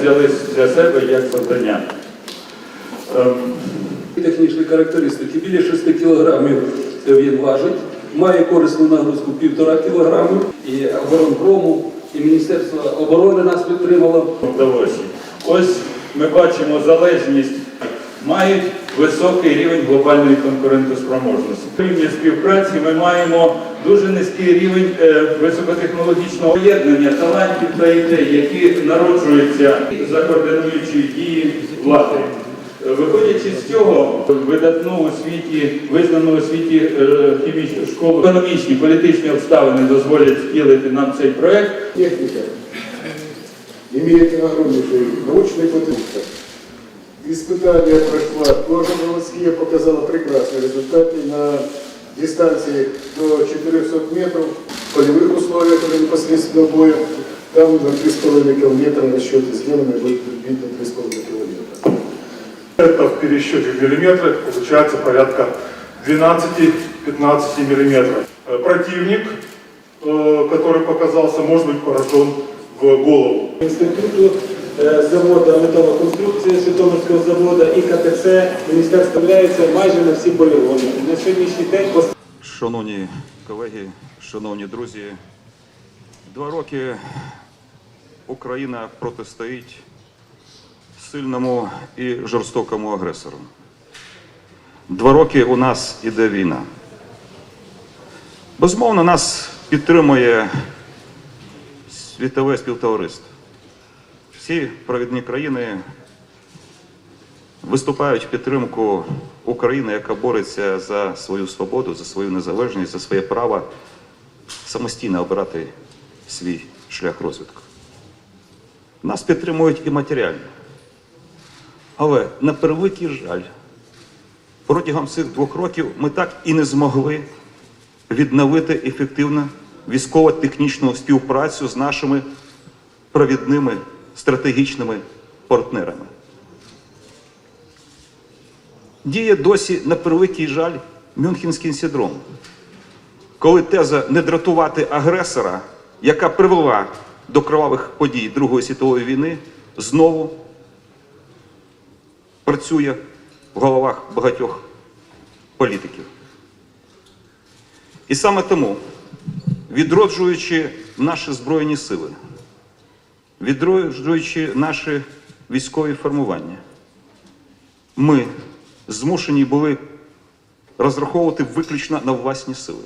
взяли для себе як завдання. Ем, Технічні характеристики. Біля 6 кілограмів він важить, має корисну нагрузку 1,5 кілограми. І оборонпрому, і Міністерство оборони нас підтримало. Ось ми бачимо залежність, мають високий рівень глобальної конкурентоспроможності. В рівні співпраці ми маємо дуже низький рівень е, високотехнологічного об'єднання талантів та ідей, які народжуються за координуючої дії влади. Е, Виходячи з цього, видатну у світі, визнану у світі е, хімічну школу, економічні, політичні обставини дозволять втілити нам цей проект. Техника имеет огромнейший научный потенциал. Испытание прошла тоже Новосские показала прекрасные результаты на дистанции до 400 метров, в полевых условиях уже непосредственно боя. Там на 3,5 километра расчеты сделаны, будет видно 3,5 километра. Это в пересчете в миллиметры получается порядка 12-15 миллиметров. Э, Противник, э, который показался, может быть поражен в голову. Інституту е, заводу металоконструкції Житомирського заводу і КТЦ міністерство являється майже на всі полігони. На сьогоднішній день Шановні колеги, шановні друзі, два роки Україна протистоїть сильному і жорстокому агресору. Два роки у нас іде війна. Безумовно, нас підтримує світове співтовариство. Всі провідні країни виступають в підтримку України, яка бореться за свою свободу, за свою незалежність, за своє право самостійно обирати свій шлях розвитку. Нас підтримують і матеріально. Але на превеликий жаль, протягом цих двох років ми так і не змогли відновити ефективну військово-технічну співпрацю з нашими провідними стратегічними партнерами. Діє досі на превеликий жаль Мюнхенський синдром, коли теза не дратувати агресора, яка привела до кровавих подій Другої світової війни, знову працює в головах багатьох політиків. І саме тому, відроджуючи наші Збройні сили, відроджуючи наші військові формування, ми змушені були розраховувати виключно на власні сили.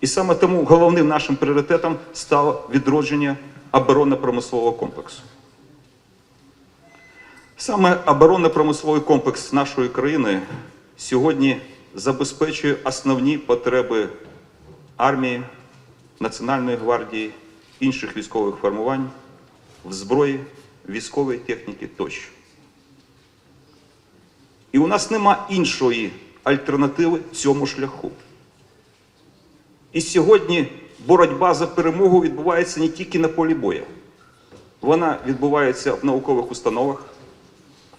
І саме тому головним нашим пріоритетом стало відродження оборонно-промислового комплексу. Саме оборонно-промисловий комплекс нашої країни сьогодні забезпечує основні потреби армії, Національної гвардії, інших військових формувань в зброї, військовій техніці тощо. І у нас нема іншої альтернативи цьому шляху. І сьогодні боротьба за перемогу відбувається не тільки на полі бою. Вона відбувається в наукових установах,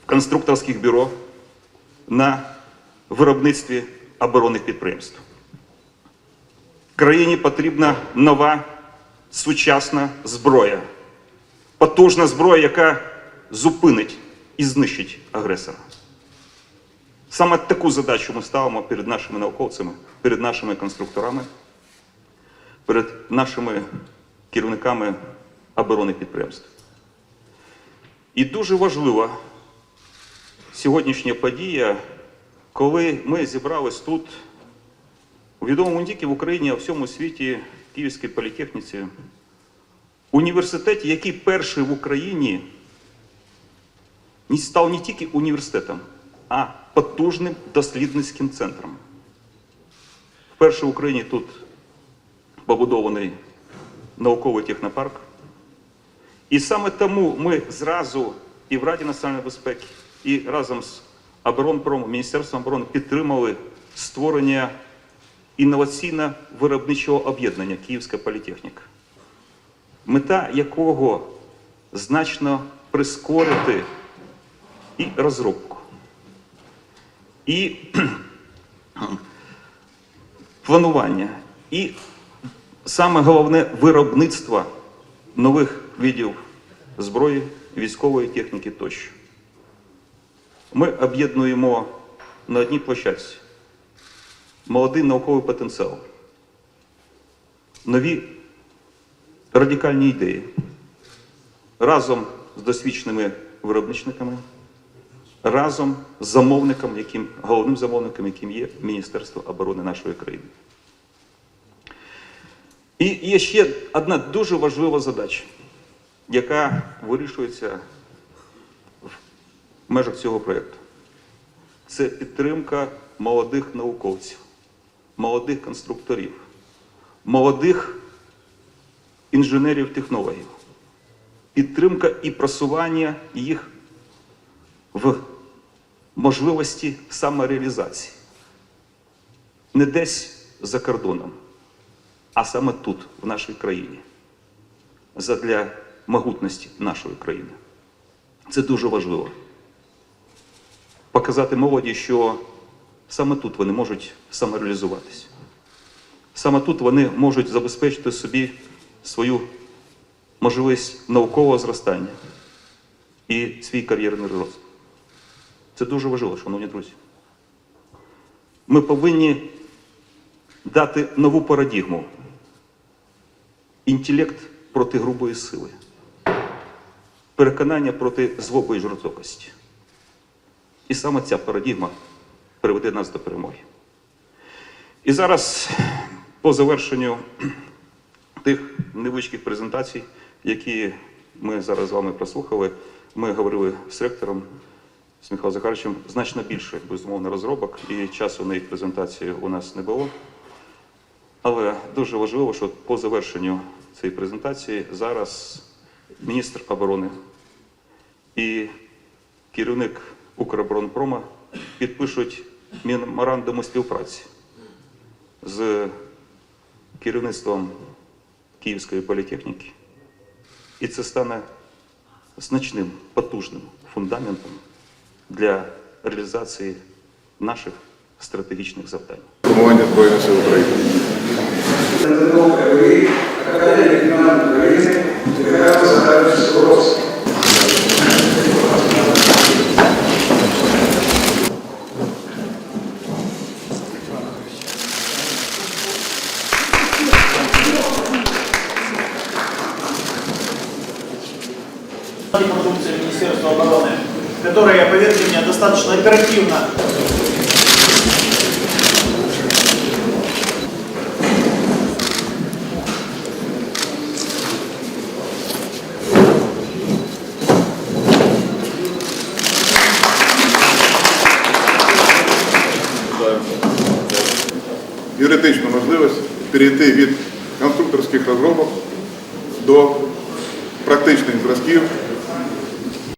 в конструкторських бюро, на виробництві оборонних підприємств. Країні потрібна нова сучасна зброя, потужна зброя, яка зупинить і знищить агресора. Саме таку задачу ми ставимо перед нашими науковцями, перед нашими конструкторами, перед нашими керівниками оборонних підприємств. І дуже важлива сьогоднішня подія, коли ми зібрались тут, у відомому тільки в Україні, а в всьому світі, Київській політехніці, університеті, який перший в Україні став не тільки університетом, а потужним дослідницьким центром. Вперше в Україні тут побудований науковий технопарк. І саме тому ми зразу і в Раді національної безпеки, і разом з оборонпромом, Міністерством оборони підтримали створення інноваційно-виробничого об'єднання Київська політехніка, мета якого значно прискорити і розробку, і планування, і саме головне виробництво нових видів зброї, військової техніки тощо. Ми об'єднуємо на одній площадці молодий науковий потенціал, нові радикальні ідеї разом з досвідченими виробничниками, разом з замовником, яким, головним замовником, яким є Міністерство оборони нашої країни. І є ще одна дуже важлива задача, яка вирішується в межах цього проєкту. Це підтримка молодих науковців, молодих конструкторів, молодих інженерів-технологів, підтримка і просування їх в можливості самореалізації. Не десь за кордоном, а саме тут, в нашій країні, задля могутності нашої країни. Це дуже важливо. Показати молоді, що саме тут вони можуть самореалізуватися. Саме тут вони можуть забезпечити собі свою можливість наукового зростання і свій кар'єрний розвиток. Це дуже важливо, шановні друзі. Ми повинні дати нову парадігму. Інтелект проти грубої сили, переконання проти злоби і жорстокості. І саме ця парадігма приведе нас до перемоги. І зараз, по завершенню тих невеличких презентацій, які ми зараз з вами прослухали, ми говорили з ректором, з Михайлом Захаровичем, значно більше, безумовно, розробок, і часу на їх презентації у нас не було. Але дуже важливо, що по завершенню цієї презентації зараз міністр оборони і керівник Укроборонпрома підпишуть меморандуми співпраці з керівництвом Київської політехніки. І це стане значним, потужним фундаментом для реалізації наших стратегічних завдань. формування Збройних сил України. Министерства обороны, которая, поверьте мне, достаточно оперативно. Юридичну можливість перейти від конструкторських розробок до практичних зразків